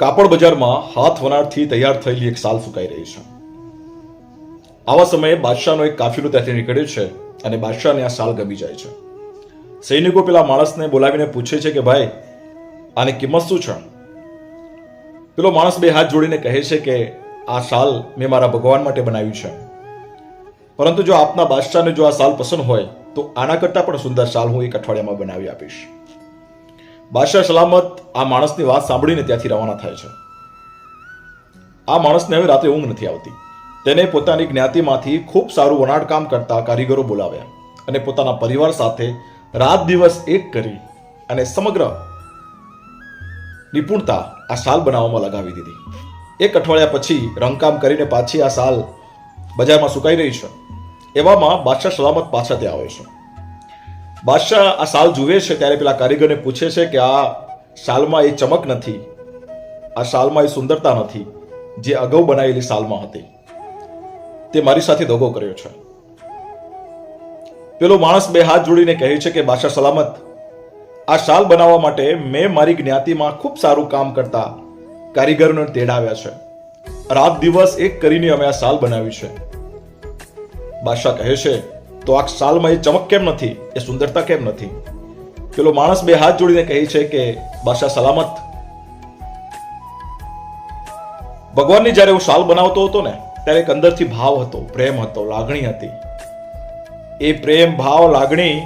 કાપડ બજારમાં હાથ વનાળથી તૈયાર થયેલી એક સાલ સુકાઈ રહી છે. આવા સમયે બાદશાહનો એક કાફિલો ત્યાંથી નીકળે છે અને બાદશાહને આ સાલ ગમી જાય છે. સૈનિકો પેલા માણસને બોલાવીને પૂછે છે કે, ભાઈ, આની કિંમત શું છે? પેલો માણસ બે હાથ જોડીને કહે છે કે, આ શાલ મેં મારા ભગવાન માટે બનાવ્યું છે. પરંતુ જો આપના બાદશાહને જો આ શાલ પસંદ હોય, તો આના કરતાં પણ સુંદર શાલ હું એક અઠવાડિયામાં બનાવી આપીશ. બાદશાહ સલામત આ માણસની વાત સાંભળીને ત્યાંથી રવાના થાય છે. આ માણસને હવે રાતે ઊંઘ નથી આવતી. તેને પોતાની જ્ઞાતિમાંથી ખૂબ સારું વણાટકામ કરતા કારીગરો બોલાવ્યા અને પોતાના પરિવાર સાથે રાત દિવસ એક કરી અને સમગ્ર નિપુણતા આ શાલ બનાવવામાં લગાવી દીધી. એક અઠવાડિયા પછી રંગકામ કરીને પાછી આ શાલ બજારમાં સુકાઈ રહી છે. એવામાં બાદશાહ સલામત પાછા ત્યાં આવે છે. બાદશાહ આ શાલ જુએ છે ત્યારે પેલા કારીગરને પૂછે છે કે આ શાલમાં એ ચમક નથી. આ શાલમાં એ સુંદરતા નથી. જે અગાઉ બનાવેલી શાલમાં હતી. તે મારી સાથે દગો કર્યો છે. પેલો માણસ બે હાથ જોડીને કહે છે કે, બાદશાહ સલામત. આ શાલ બનાવવા માટે મેં મારી જ્ઞાતિમાં ખૂબ સારું કામ કરતા કારીગરોને તેડાવ્યા છે. રાત દિવસ એક કરીને અમે આ શાલ બનાવી છે. બાદશાહ કહે છે તો આ શાલમાં એ ચમક કેમ નથી? એ સુંદરતા કેમ નથી? પેલો માણસ બે હાથ જોડીને કહે છે કે, બાદશાહ સલામત. ભગવાનની જ્યારે હું શાલ બનાવતો હતો ને, ત્યારે એક અંદરથી ભાવ હતો, પ્રેમ હતો, લાગણી હતી. એ પ્રેમ, ભાવ, લાગણી